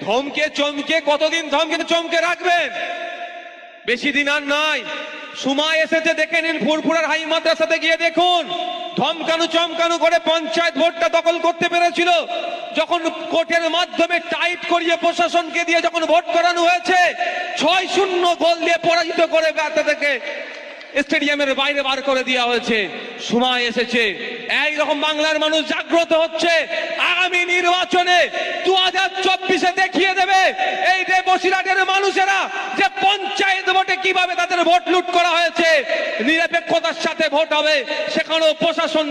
ধমকে, চমকে, কতদিন ধমকে, চমকে রাখবেন? বেশি দিন আর নাই। সময় এসেছে, দেখে নিন, ফুরফুরার হাই মাদ্রাসাতে গিয়ে দেখুন। ধমকানো, চমকানো করে পঞ্চায়েত ভোটটা দখল করতে পেরেছিল। যখন কোর্টের মাধ্যমে টাইট করিয়ে প্রশাসনকে দিয়ে যখন ভোট করানো হয়েছে, ছয় শূন্য গোল দিয়ে পরাজিত করে থেকে স্টেডিয়ামের বাইরে বার করে দেওয়া হয়েছে। সময় এসেছে। এইরকম বাংলার মানুষ জাগ্রত হচ্ছে। আগামী নির্বাচনে দু হাজার চব্বিশে দেখিয়ে দেবে এই যে বসিরাটের মানুষেরা যে পঞ্চায়েত ভোটে কীভাবে তাদের ভোট লুট করা হয়েছে, নিরপেক্ষতার সাথে ভোট হবে, সেখানেও প্রশাসন